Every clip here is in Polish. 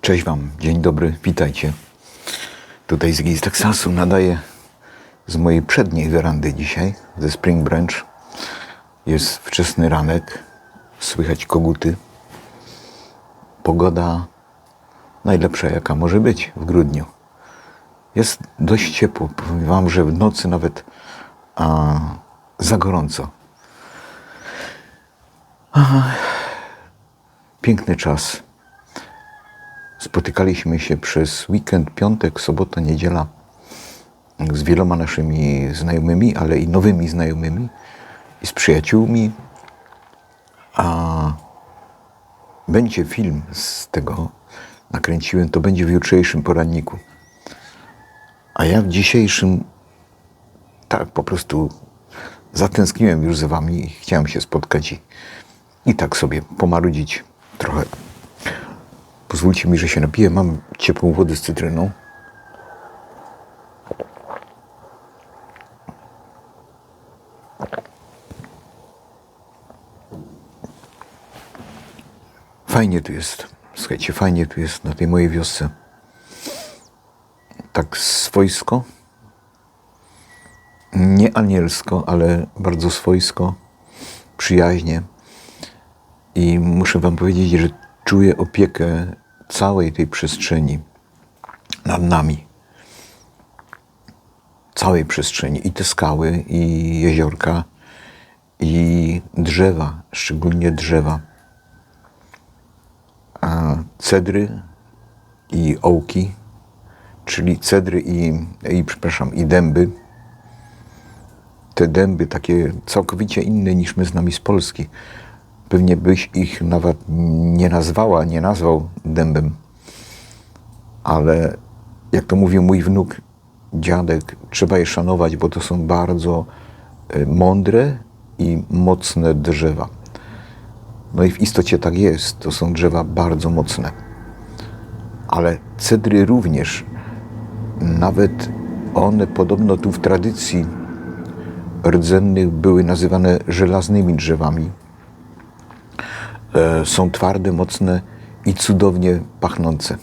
Cześć Wam, dzień dobry, witajcie. Tutaj z z Teksasu nadaję z mojej przedniej werandy dzisiaj, ze Spring Branch. Jest wczesny ranek, słychać koguty. Pogoda najlepsza, jaka może być w grudniu. Jest dość ciepło, powiem Wam, że w nocy nawet a, za gorąco. Piękny czas. Spotykaliśmy się przez weekend, piątek, sobota, niedziela z wieloma naszymi znajomymi, ale i nowymi znajomymi i z przyjaciółmi. A będzie film z tego, nakręciłem, to będzie w jutrzejszym poranniku. A ja w dzisiejszym tak po prostu zatęskniłem już za wami i chciałem się spotkać i, i tak sobie pomarudzić trochę. Pozwólcie mi, że się napiję. Mam ciepłą wodę z cytryną. Fajnie tu jest. Słuchajcie, fajnie tu jest na tej mojej wiosce. Tak swojsko. Nie anielsko, ale bardzo swojsko, przyjaźnie. I muszę Wam powiedzieć, że czuję opiekę całej tej przestrzeni nad nami. Całej przestrzeni. I te skały, i jeziorka, i drzewa, szczególnie drzewa. Cedry i ołki, czyli cedry i, i przepraszam, i dęby. Te dęby takie całkowicie inne niż my z nami z Polski. Pewnie byś ich nawet nie nazwała, nie nazwał dębem. Ale jak to mówił mój wnuk, dziadek, trzeba je szanować, bo to są bardzo e, mądre i mocne drzewa. No i w istocie tak jest. To są drzewa bardzo mocne. Ale cedry również. Nawet one podobno tu w tradycji rdzennych były nazywane żelaznymi drzewami. E, Są twarde, mocne i cudownie pachnące.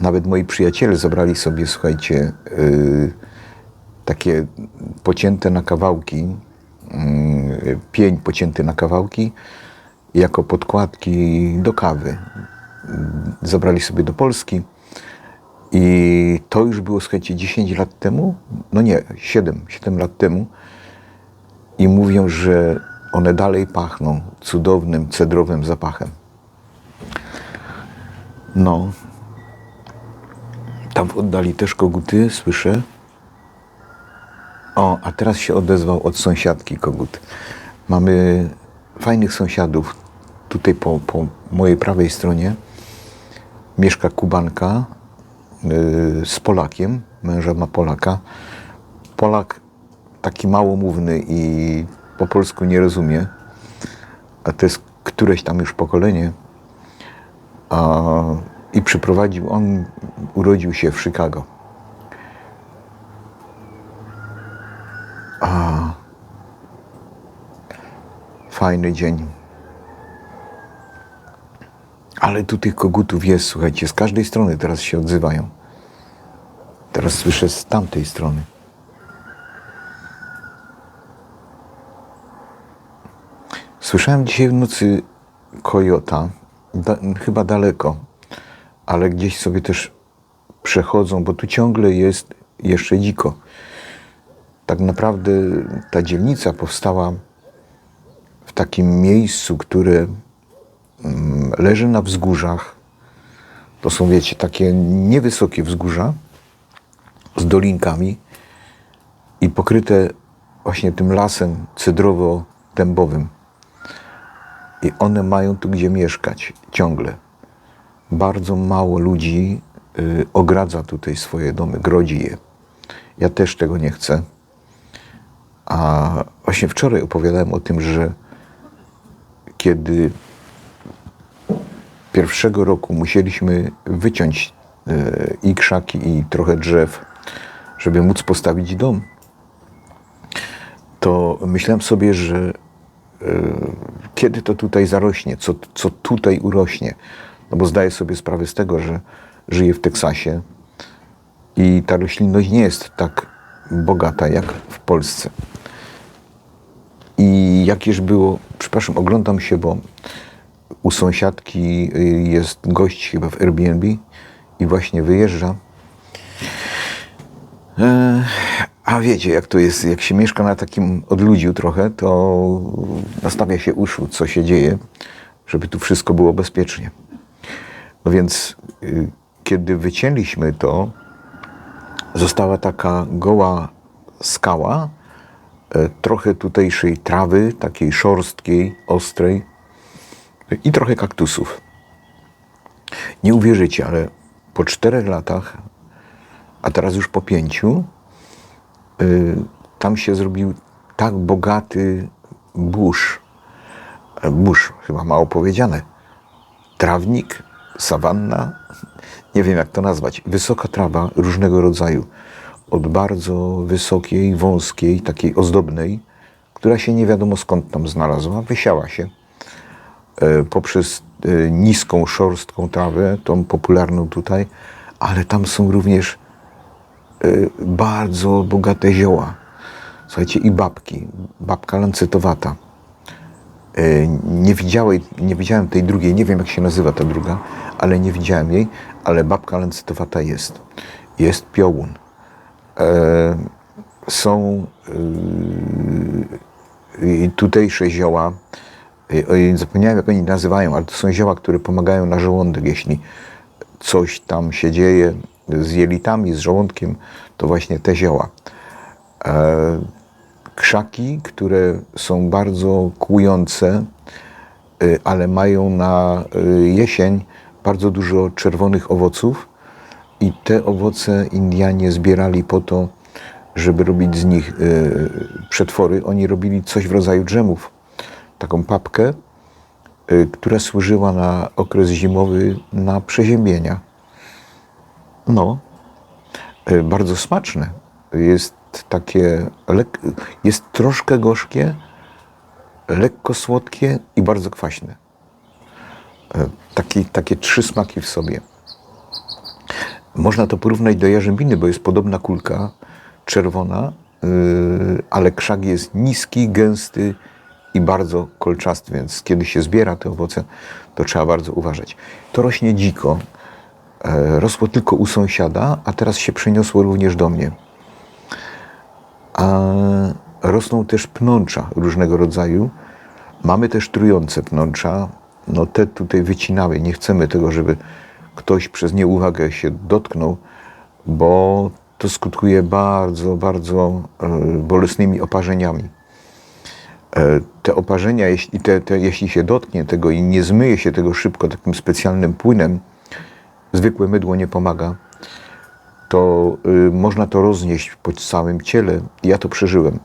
Nawet moi przyjaciele zabrali sobie, słuchajcie, yy, takie pocięte na kawałki, yy, pień pocięty na kawałki, jako podkładki do kawy. Zabrali sobie do Polski i to już było, słuchajcie, 10 lat temu, no nie, 7, 7 lat temu i mówią, że one dalej pachną cudownym, cedrowym zapachem. No, tam w oddali też koguty, słyszę. O, a teraz się odezwał od sąsiadki kogut. Mamy fajnych sąsiadów. Tutaj po, po mojej prawej stronie mieszka Kubanka yy, z Polakiem. Męża ma Polaka. Polak taki małomówny i po polsku nie rozumie. A to jest któreś tam już pokolenie. A, I przyprowadził, on urodził się w Chicago. A, fajny dzień. Ale tu tych kogutów jest, słuchajcie, z każdej strony teraz się odzywają. Teraz słyszę z tamtej strony. Słyszałem dzisiaj w nocy kojota, da, chyba daleko, ale gdzieś sobie też przechodzą, bo tu ciągle jest jeszcze dziko. Tak naprawdę ta dzielnica powstała w takim miejscu, które leży na wzgórzach. To są, wiecie, takie niewysokie wzgórza z dolinkami i pokryte właśnie tym lasem cydrowo-dębowym. I one mają tu gdzie mieszkać ciągle. Bardzo mało ludzi y, ogradza tutaj swoje domy, grodzi je. Ja też tego nie chcę. A właśnie wczoraj opowiadałem o tym, że kiedy pierwszego roku musieliśmy wyciąć e, i krzaki, i trochę drzew, żeby móc postawić dom, to myślałem sobie, że e, kiedy to tutaj zarośnie, co, co tutaj urośnie. No bo zdaję sobie sprawę z tego, że żyję w Teksasie i ta roślinność nie jest tak bogata jak w Polsce. I jakież było, przepraszam, oglądam się, bo u sąsiadki y, jest gość chyba w Airbnb i właśnie wyjeżdża. E, A wiecie, jak to jest, jak się mieszka na takim odludziu trochę, to nastawia się uszu, co się dzieje, żeby tu wszystko było bezpiecznie. No więc, y, kiedy wycięliśmy to, została taka goła skała, e, trochę tutejszej trawy, takiej szorstkiej, ostrej i trochę kaktusów. Nie uwierzycie, ale po czterech latach, a teraz już po pięciu, y, tam się zrobił tak bogaty burz. E, Burz, chyba mało powiedziane. Trawnik, sawanna, nie wiem jak to nazwać. Wysoka trawa różnego rodzaju. Od bardzo wysokiej, wąskiej, takiej ozdobnej, która się nie wiadomo skąd tam znalazła, wysiała się poprzez e, niską, szorstką trawę, tą popularną tutaj, ale tam są również e, bardzo bogate zioła. Słuchajcie, i babki. Babka lancetowata. E, Nie, widziałem, nie widziałem tej drugiej, nie wiem jak się nazywa ta druga, ale nie widziałem jej, ale babka lancetowata jest. Jest piołun. E, są e, tutejsze zioła, e, zapomniałem jak oni nazywają, ale to są zioła, które pomagają na żołądek, jeśli coś tam się dzieje z jelitami, z żołądkiem, to właśnie te zioła. E, krzaki, które są bardzo kłujące, y, ale mają na y, jesień bardzo dużo czerwonych owoców i te owoce Indianie zbierali po to, żeby robić z nich przetwory. Oni robili coś w rodzaju dżemów, taką papkę, y, która służyła na okres zimowy na przeziębienia. No, y, bardzo smaczne. Jest takie, jest troszkę gorzkie, lekko słodkie i bardzo kwaśne. E, Taki, takie trzy smaki w sobie. Można to porównać do jarzębiny, bo jest podobna kulka, czerwona, ale krzak jest niski, gęsty i bardzo kolczasty, więc kiedy się zbiera te owoce, to trzeba bardzo uważać. To rośnie dziko. E, Rosło tylko u sąsiada, a teraz się przeniosło również do mnie. A rosną też pnącza różnego rodzaju. Mamy też trujące pnącza. No te tutaj wycinały. Nie chcemy tego, żeby ktoś przez nieuwagę się dotknął, bo to skutkuje bardzo, bardzo e, bolesnymi oparzeniami. E, Te oparzenia, jeśli, te, te, jeśli się dotknie tego i nie zmyje się tego szybko takim specjalnym płynem, zwykłe mydło nie pomaga, to y, można to roznieść po całym ciele. Ja to przeżyłem.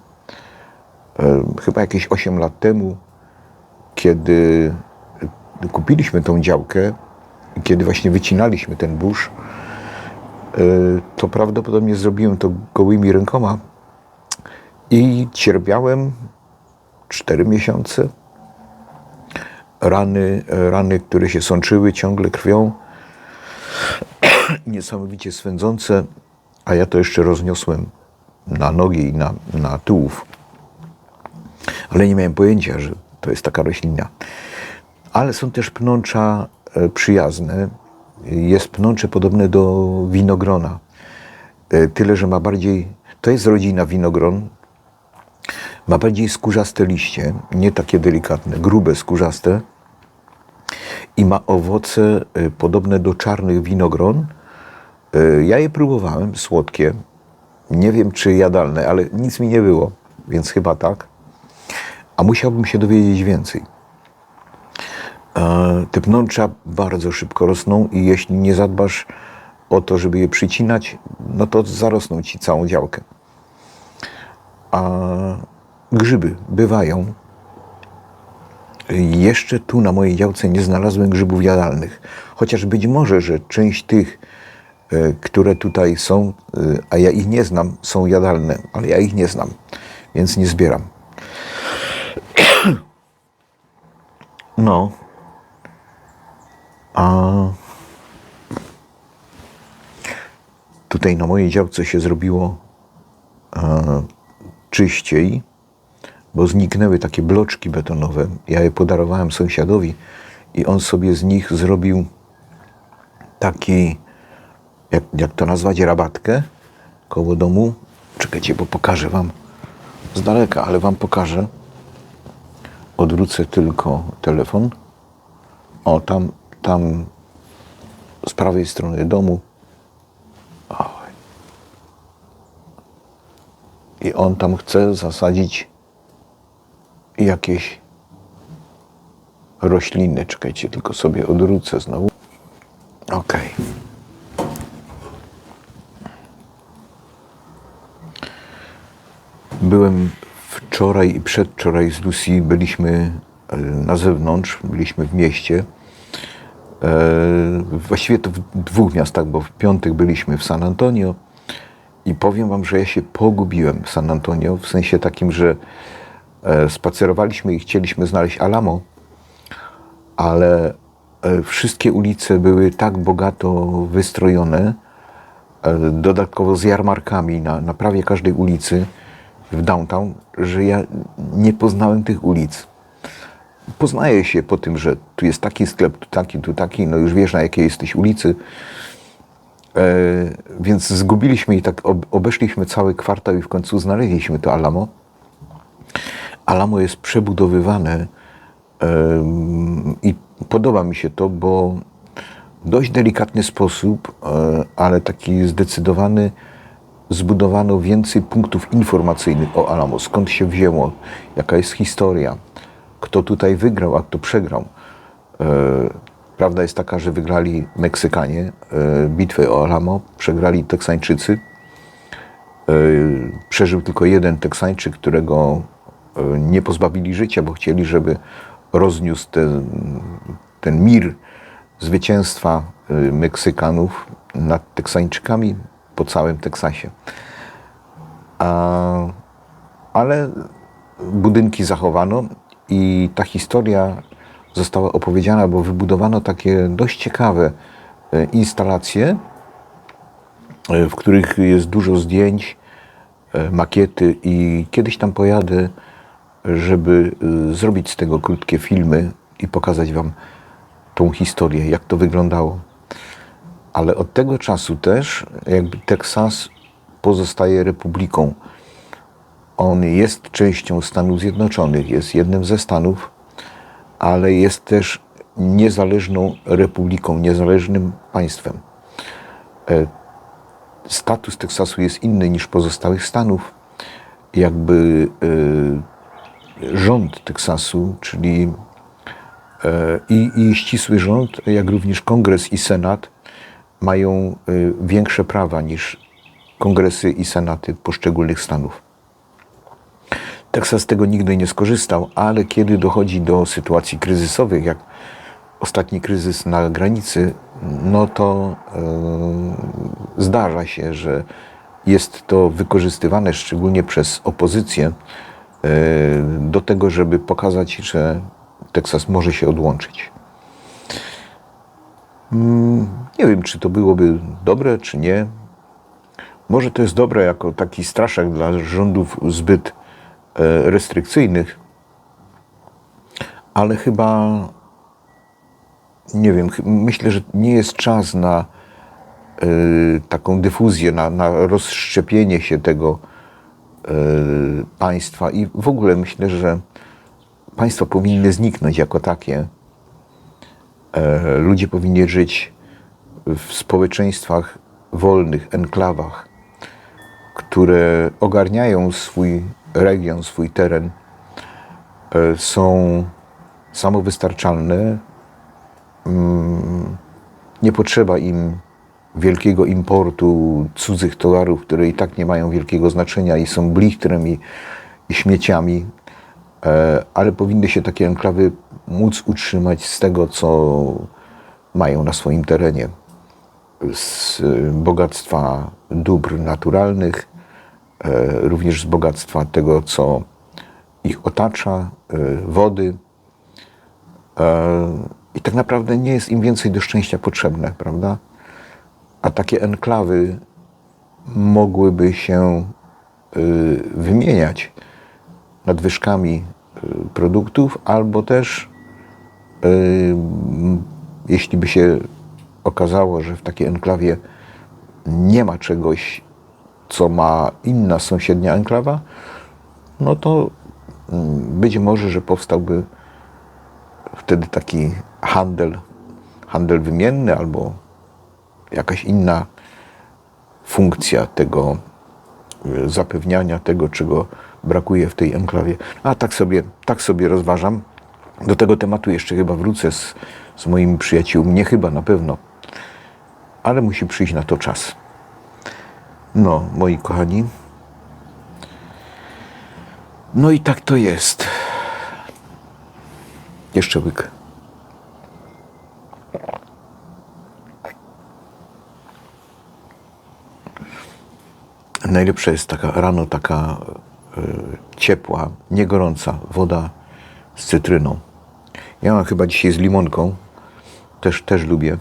E, chyba jakieś 8 lat temu, kiedy y, kupiliśmy tą działkę, kiedy właśnie wycinaliśmy ten burz, y, to prawdopodobnie zrobiłem to gołymi rękoma i cierpiałem 4 miesiące. Rany, rany, które się sączyły ciągle krwią niesamowicie swędzące, a ja to jeszcze rozniosłem na nogi i na, na tułów. Ale nie miałem pojęcia, że to jest taka roślina. Ale są też pnącza e, przyjazne. Jest pnącze podobne do winogrona. E, Tyle, że ma bardziej, to jest rodzina winogron, ma bardziej skórzaste liście, nie takie delikatne, grube, skórzaste i ma owoce y, podobne do czarnych winogron. Y, Ja je próbowałem, słodkie. Nie wiem, czy jadalne, ale nic mi nie było, więc chyba tak. A musiałbym się dowiedzieć więcej. Te pnącza bardzo szybko rosną i jeśli nie zadbasz o to, żeby je przycinać, no to zarosną ci całą działkę. A grzyby bywają. Jeszcze tu na mojej działce nie znalazłem grzybów jadalnych. Chociaż być może, że część tych, e, które tutaj są, e, a ja ich nie znam, są jadalne, ale ja ich nie znam, więc nie zbieram. No. A tutaj na mojej działce się zrobiło e, czyściej, bo zniknęły takie bloczki betonowe. Ja je podarowałem sąsiadowi i on sobie z nich zrobił taki, jak, jak to nazwać, rabatkę koło domu. Czekajcie, bo pokażę wam z daleka, ale wam pokażę. Odwrócę tylko telefon. O, tam, tam z prawej strony domu. I on tam chce zasadzić jakieś rośliny. Czekajcie, tylko sobie odwrócę znowu. Okej. Byłem wczoraj i przedwczoraj z Lucy, byliśmy e, na zewnątrz, byliśmy w mieście. E, Właściwie to w dwóch miastach, bo w piątek byliśmy w San Antonio i powiem wam, że ja się pogubiłem w San Antonio, w sensie takim, że spacerowaliśmy i chcieliśmy znaleźć Alamo, ale e, wszystkie ulice były tak bogato wystrojone, e, dodatkowo z jarmarkami na, na prawie każdej ulicy w downtown, że ja nie poznałem tych ulic. Poznaje się po tym, że tu jest taki sklep, tu taki, tu taki, no już wiesz na jakiej jesteś ulicy. E, więc zgubiliśmy i tak ob, obeszliśmy cały kwartał i w końcu znaleźliśmy to Alamo. Alamo jest przebudowywane i podoba mi się to, bo w dość delikatny sposób, e, ale taki zdecydowany, zbudowano więcej punktów informacyjnych o Alamo. Skąd się wzięło, jaka jest historia, kto tutaj wygrał, a kto przegrał. E, Prawda jest taka, że wygrali Meksykanie e, bitwę o Alamo, przegrali Teksańczycy. Przeżył tylko jeden Teksańczyk, którego nie pozbawili życia, bo chcieli, żeby rozniósł ten, ten mir zwycięstwa e, Meksykanów nad Teksańczykami po całym Teksasie. A, ale budynki zachowano i ta historia została opowiedziana, bo wybudowano takie dość ciekawe e, instalacje, e, w których jest dużo zdjęć, e, makiety i kiedyś tam pojadę, żeby e, zrobić z tego krótkie filmy i pokazać Wam tą historię, jak to wyglądało. Ale od tego czasu też jakby Teksas pozostaje republiką. On jest częścią Stanów Zjednoczonych, jest jednym ze Stanów, ale jest też niezależną republiką, niezależnym państwem. E, Status Teksasu jest inny niż pozostałych stanów. Jakby e, rząd Teksasu, czyli e, i, i ścisły rząd, jak również kongres i senat mają e, większe prawa niż kongresy i senaty poszczególnych stanów. Teksas tego nigdy nie skorzystał, ale kiedy dochodzi do sytuacji kryzysowych, jak ostatni kryzys na granicy, no to e, zdarza się, że jest to wykorzystywane szczególnie przez opozycję do tego, żeby pokazać, że Teksas może się odłączyć. Mm, Nie wiem, czy to byłoby dobre, czy nie. Może to jest dobre jako taki straszak dla rządów zbyt e, restrykcyjnych, ale chyba nie wiem, myślę, że nie jest czas na e, taką dyfuzję, na, na rozszczepienie się tego e, państwa i w ogóle myślę, że państwa powinny zniknąć jako takie. E, ludzie powinni żyć w społeczeństwach wolnych, enklawach, które ogarniają swój region, swój teren, e, są samowystarczalne. Mm, Nie potrzeba im wielkiego importu cudzych towarów, które i tak nie mają wielkiego znaczenia i są blichtrem i, i śmieciami, e, ale powinny się takie enklawy móc utrzymać z tego, co mają na swoim terenie. Z e, bogactwa dóbr naturalnych, e, również z bogactwa tego, co ich otacza, wody. I tak naprawdę nie jest im więcej do szczęścia potrzebne, prawda? A takie enklawy mogłyby się y, wymieniać nadwyżkami y, produktów, albo też y, jeśli by się okazało, że w takiej enklawie nie ma czegoś, co ma inna sąsiednia enklawa, no to mm, być może, że powstałby wtedy taki handel, handel wymienny albo jakaś inna funkcja tego y, zapewniania tego, czego brakuje w tej enklawie. A tak sobie, tak sobie rozważam. Do tego tematu jeszcze chyba wrócę z, z moimi przyjaciółmi. Nie chyba, na pewno. Ale musi przyjść na to czas. No, moi kochani. No i tak to jest. Jeszcze łyk. Najlepsza jest taka rano taka y, ciepła, nie gorąca woda z cytryną. Ja mam chyba dzisiaj z limonką. Też, też lubię.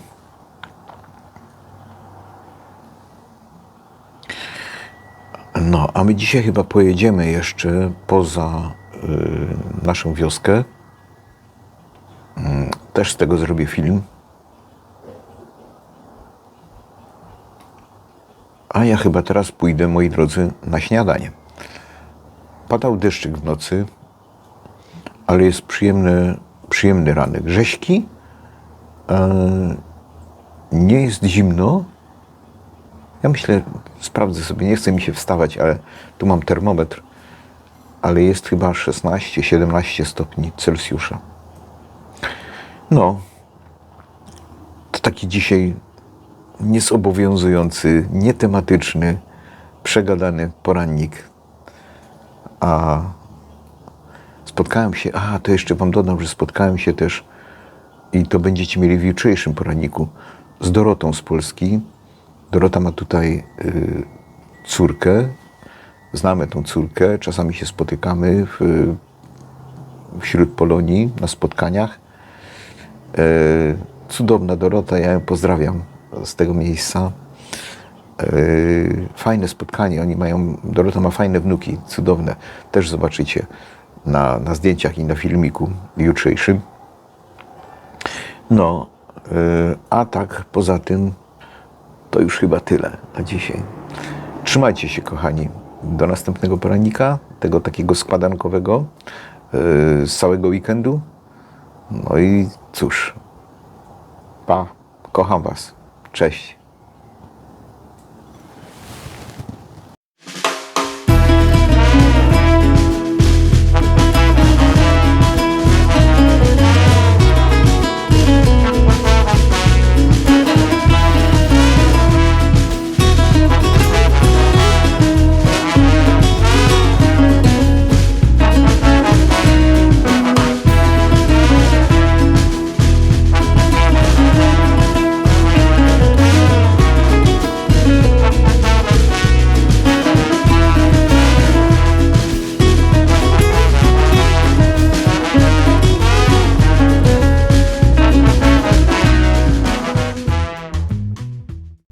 No, a my dzisiaj chyba pojedziemy jeszcze poza y, naszą wioskę. Mm, Też z tego zrobię film. A ja chyba teraz pójdę, moi drodzy, na śniadanie. Padał deszczyk w nocy, ale jest przyjemny, przyjemny ranek. Rzeźki, e, nie jest zimno. Ja myślę, sprawdzę sobie, nie chce mi się wstawać, ale tu mam termometr, ale jest chyba 16-17 stopni Celsjusza. No, to taki dzisiaj niezobowiązujący, nietematyczny, przegadany porannik. A spotkałem się, a to jeszcze Wam dodam, że spotkałem się też i to będziecie mieli w jutrzejszym poranniku z Dorotą z Polski. Dorota ma tutaj y, córkę, znamy tą córkę, czasami się spotykamy w, wśród Polonii na spotkaniach. E, cudowna Dorota, ja ją pozdrawiam z tego miejsca. E, fajne spotkanie, oni mają, Dorota ma fajne wnuki, cudowne. Też zobaczycie na, na zdjęciach i na filmiku jutrzejszym. No, e, a tak poza tym to już chyba tyle na dzisiaj. Trzymajcie się, kochani. Do następnego porannika, tego takiego składankowego e, z całego weekendu. No i cóż, pa, kocham Was. Cześć.